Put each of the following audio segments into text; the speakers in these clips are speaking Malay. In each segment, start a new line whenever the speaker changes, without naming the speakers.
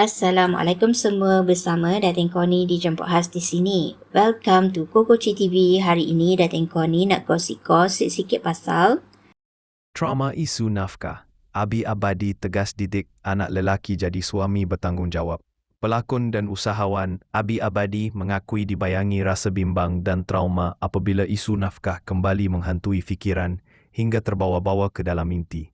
Assalamualaikum semua bersama Datin Koni di Jemput Khas di sini. Welcome to Koko TV. Hari ini Datin Koni nak gosip-gosip sikit pasal
Trauma isu nafkah. Abi Abadi tegas didik anak lelaki jadi suami bertanggungjawab. Pelakon dan usahawan Abi Abadi mengakui dibayangi rasa bimbang dan trauma apabila isu nafkah kembali menghantui fikiran hingga terbawa-bawa ke dalam mimpi.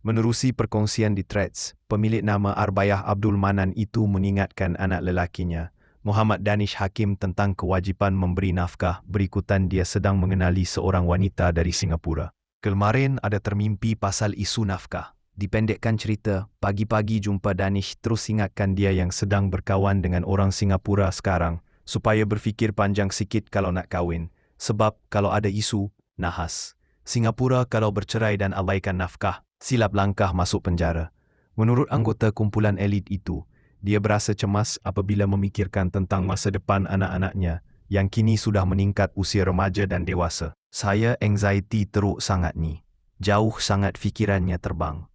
Menerusi perkongsian di Threads, pemilik nama Arbayah Abdul Manan itu mengingatkan anak lelakinya, Muhammad Danish Hakim tentang kewajipan memberi nafkah berikutan dia sedang mengenali seorang wanita dari Singapura. Kemarin ada termimpi pasal isu nafkah. Dipendekkan cerita, pagi-pagi jumpa Danish terus ingatkan dia yang sedang berkawan dengan orang Singapura sekarang supaya berfikir panjang sikit kalau nak kahwin. Sebab kalau ada isu, nahas. Singapura kalau bercerai dan abaikan nafkah, silap langkah masuk penjara. Menurut anggota kumpulan elit itu, dia berasa cemas apabila memikirkan tentang masa depan anak-anaknya yang kini sudah meningkat usia remaja dan dewasa. Saya anxiety teruk sangat ni. Jauh sangat fikirannya terbang.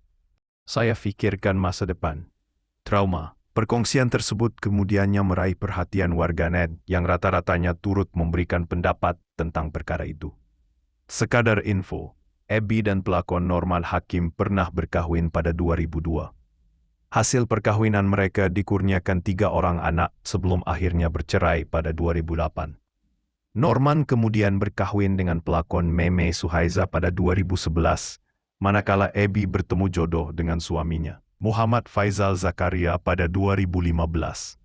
Saya fikirkan masa depan. Trauma. Perkongsian tersebut kemudiannya meraih perhatian warganet yang rata-ratanya turut memberikan pendapat tentang perkara itu. Sekadar info, Abby dan pelakon Normal Hakim pernah berkahwin pada 2002. Hasil perkahwinan mereka dikurniakan tiga orang anak sebelum akhirnya bercerai pada 2008. Norman kemudian berkahwin dengan pelakon Meme Suhaiza pada 2011, manakala Abby bertemu jodoh dengan suaminya, Muhammad Faizal Zakaria pada 2015.